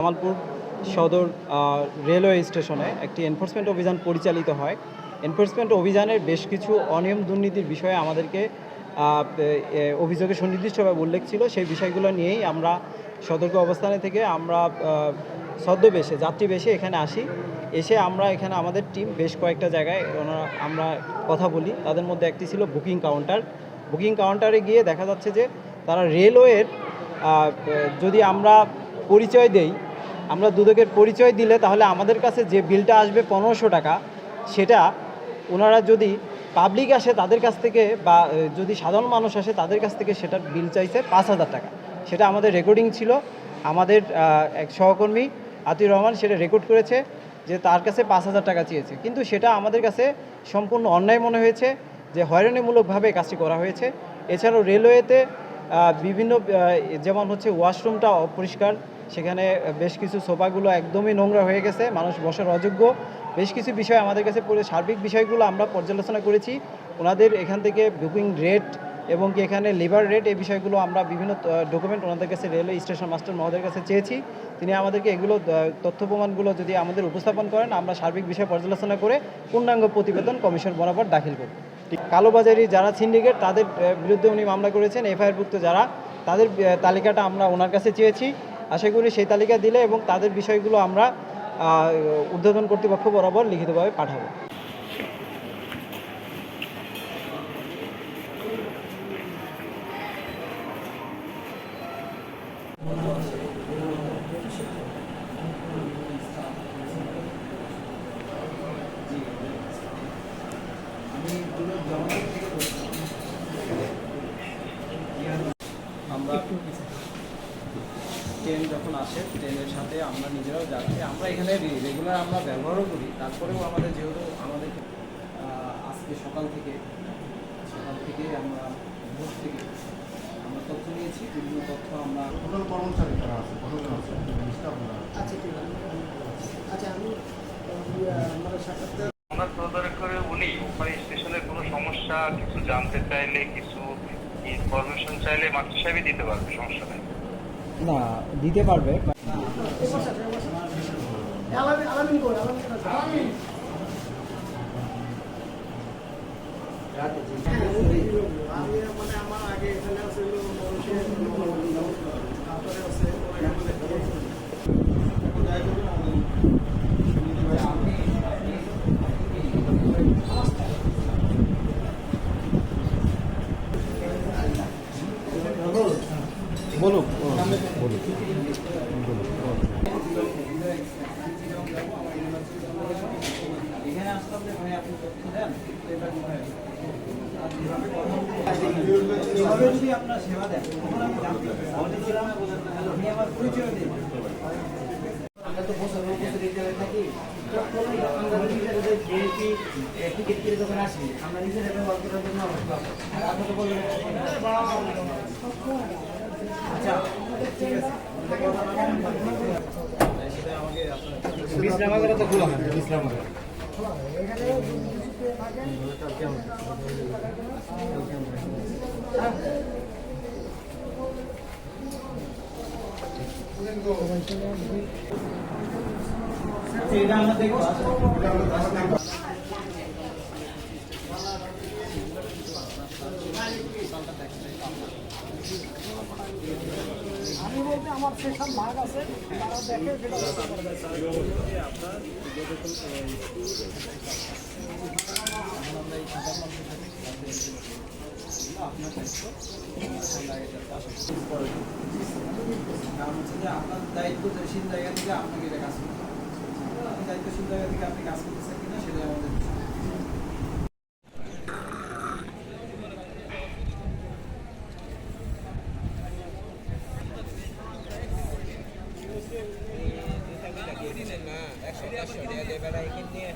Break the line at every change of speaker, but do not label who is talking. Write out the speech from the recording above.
জামালপুর সদর রেলওয়ে স্টেশনে একটি এনফোর্সমেন্ট অভিযান পরিচালিত হয়। এনফোর্সমেন্ট অভিযানের বেশ কিছু অনিয়ম দুর্নীতির বিষয়ে আমাদেরকে অভিযোগে সুনির্দিষ্টভাবে উল্লেখ ছিল। সেই বিষয়গুলো নিয়েই আমরা সতর্ক অবস্থানে থেকে আমরা ছদ্মবেশে যাত্রী বেশে এখানে আসি। এসে আমরা এখানে আমাদের টিম বেশ কয়েকটা জায়গায় ওনারা, আমরা কথা বলি। তাদের মধ্যে একটি ছিল বুকিং কাউন্টার বুকিং কাউন্টারে গিয়ে দেখা যাচ্ছে যে তারা রেলওয়ের যদি আমরা পরিচয় দেই আমরা দুদকের পরিচয় দিলে তাহলে আমাদের কাছে যে বিলটা আসবে পনেরোশো টাকা, সেটা ওনারা যদি পাবলিক আসে তাদের কাছ থেকে বা যদি সাধারণ মানুষ আসে তাদের কাছ থেকে সেটার বিল চাইছে পাঁচ হাজার টাকা। সেটা আমাদের রেকর্ডিং ছিল, আমাদের এক সহকর্মী আতিউর রহমান সেটা রেকর্ড করেছে যে তার কাছে পাঁচ হাজার টাকা চেয়েছে। কিন্তু সেটা আমাদের কাছে সম্পূর্ণ অন্যায় মনে হয়েছে, যে হয়রানিমূলকভাবে কাজটি করা হয়েছে। এছাড়াও রেলওয়েতে বিভিন্ন যেমন হচ্ছে ওয়াশরুমটা অপরিষ্কার সেখানে বেশ কিছু সোফাগুলো একদমই নোংরা হয়ে গেছে, মানুষ বসার অযোগ্য। বেশ কিছু বিষয় আমাদের কাছে সার্বিক বিষয়গুলো আমরা পর্যালোচনা করেছি। ওনাদের এখান থেকে বুকিং রেট এবং কি এখানে লেবার রেট এই বিষয়গুলো আমরা বিভিন্ন ডকুমেন্ট ওনাদের কাছে রেলওয়ে স্টেশন মাস্টার মহোদয়ের কাছে চেয়েছি। তিনি আমাদেরকে এগুলো তথ্য প্রমাণগুলো যদি আমাদের উপস্থাপন করেন, আমরা সার্বিক বিষয় পর্যালোচনা করে পূর্ণাঙ্গ প্রতিবেদন কমিশন বরাবর দাখিল করব। কালোবাজারি যারা সিন্ডিকেট তাদের বিরুদ্ধে উনি মামলা করেছেন এফআইআরভুক্ত যারা, তাদের তালিকাটা আমরা ওনার কাছে চেয়েছি। আশা করি সেই তালিকা দিলে এবং তাদের বিষয়গুলো আমরা উদ্বোধন কর্তৃপক্ষ বরাবর লিখিতভাবে পাঠাবো। আমরা ট্রেন যখন আসে ট্রেনের সাথে আমরা নিজেরাও যাচ্ছি। আমরা এখানে রেগুলার আমরা ব্যবহারও করি। তারপরেও আমাদের যেহেতু আমাদের আজকে সকাল থেকে সকাল থেকে আমরা ভোর থেকে আমরা তথ্য নিয়েছি বিভিন্ন তথ্য আমরা
টোটাল কর্মচারী যারা আছে কতজন আছে
আচ্ছা ঠিক আছে। আচ্ছা আমি আমার সাক্ষাৎকার
আমরা তদারক করে উনি ওখানে স্টেশনের কোনো সমস্যা কিছু জানতে চাইলে কিছু ইনফরমেশন চাইলে মাস্টার সাহেবই দিতে পারবে সমস্যা নেই।
না দিতে পারবে।
আলামিন আমার
তো বছর বছর আমরা নিজেরা বিএনপি আচ্ছা আমাকে তো খোলা হয় বিশ্রামাগার
আমি বলতে আমার
আপনার দায়িত্বশীল জায়গা থেকে আপনাকে কাজ করতে হবে। দায়িত্বশীল জায়গা থেকে আপনি কাজ করতেছেন কিনা, সেটাই আমাদের বিষয়।